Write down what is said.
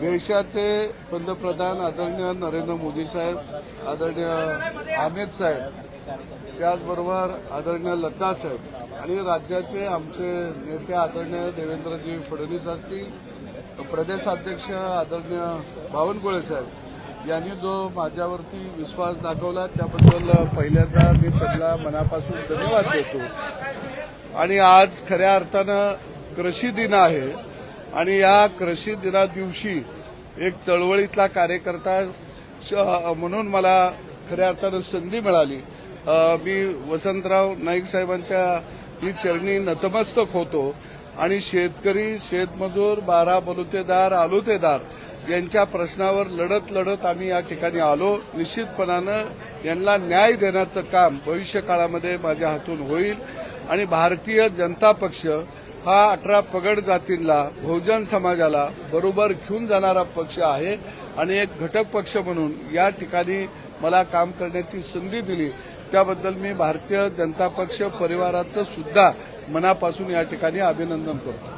देशाचे पंतप्रधान आदरणीय नरेंद्र मोदी साहेब आदरणीय अमित साहेब त्याचबरोबर आदरणीय लड्डा साहेब आणि राज्याचे आमचे नेते आदरणीय देवेंद्रजी फडणवीस असतील प्रदेशाध्यक्ष आदरणीय बावनकुळे साहेब यांनी जो माझ्यावरती विश्वास दाखवला त्याबद्दल पहिल्यांदा मी त्यांना मनापासून धन्यवाद देतो. आणि आज खऱ्या अर्थानं कृषी दिन आहे आणि या कृषी दिना दिवशी एक चळवळीतला कार्यकर्ता श- म्हणून मला खऱ्या अर्थानं संधी मिळाली. मी वसंतराव नाईक साहेबांच्या ही चरणी नतमस्तक होतो आणि शेतकरी शेतमजूर बारा बलुतेदार आलुतेदार यांच्या प्रश्नावर लढत लढत आम्ही या ठिकाणी आलो. निश्चितपणानं यांना न्याय देण्याचं काम भविष्य काळामध्ये माझ्या हातून होईल आणि भारतीय जनता पक्ष हा अठरा पगड जातींना बहुजन समाजाला बरोबर घेऊन जाणारा पक्ष आहे आणि एक घटक पक्ष म्हणून या ठिकाणी मला काम करण्याची संधी दिली. त्याबद्दल मी भारतीय जनता पक्ष परिवाराचं सुद्धा मनापासून या ठिकाणी अभिनंदन करतो.